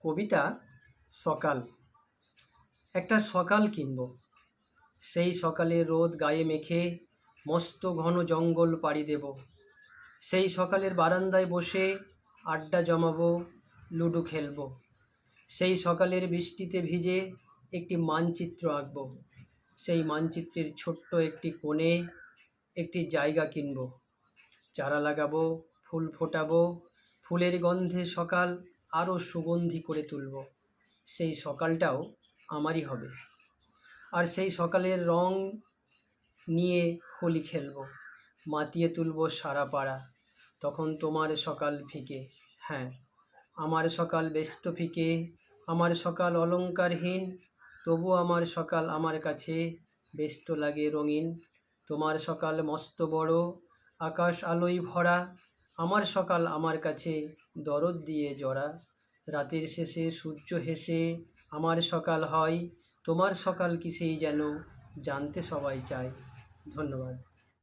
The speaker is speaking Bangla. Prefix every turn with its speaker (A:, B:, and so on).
A: কবিতা সকাল। একটা সকাল কিনব। সেই সকালে রোদ গায়ে মেখে মস্ত ঘন জঙ্গল পাড়ি দেব। সেই সকালের বারান্দায় বসে আড্ডা জমাবো, লুডো খেলব। সেই সকালের বৃষ্টিতে ভিজে একটি মানচিত্র আঁকব। সেই মানচিত্রের ছোট্ট একটি কোণে একটি জায়গা কিনব। চারা লাগাবো, ফুল ফোটাবো, ফুলের গন্ধে সকাল আরও সুগন্ধি করে তুলব। সেই সকালটাও আমারই হবে। আর সেই সকালের রং নিয়ে হোলি খেলব। মাতিয়ে তুলব সারা পাড়া। তখন তোমার সকাল ফিকে। হ্যাঁ আমার সকাল ব্যস্ত ফিকে। আমার সকাল অলংকারহীন তবু আমার সকাল আমার কাছে ব্যস্ত লাগে রঙিন। তোমার সকাল মস্ত বড়। আকাশ আলোয় ভরা। আমার সকাল আমার কাছে দরদ দিয়ে জড়া। রাতের শেষে সূর্য হেসে, আমার সকাল হয়, তোমার সকাল কিসেই যেন? জানতে সবাই চায়। ধন্যবাদ।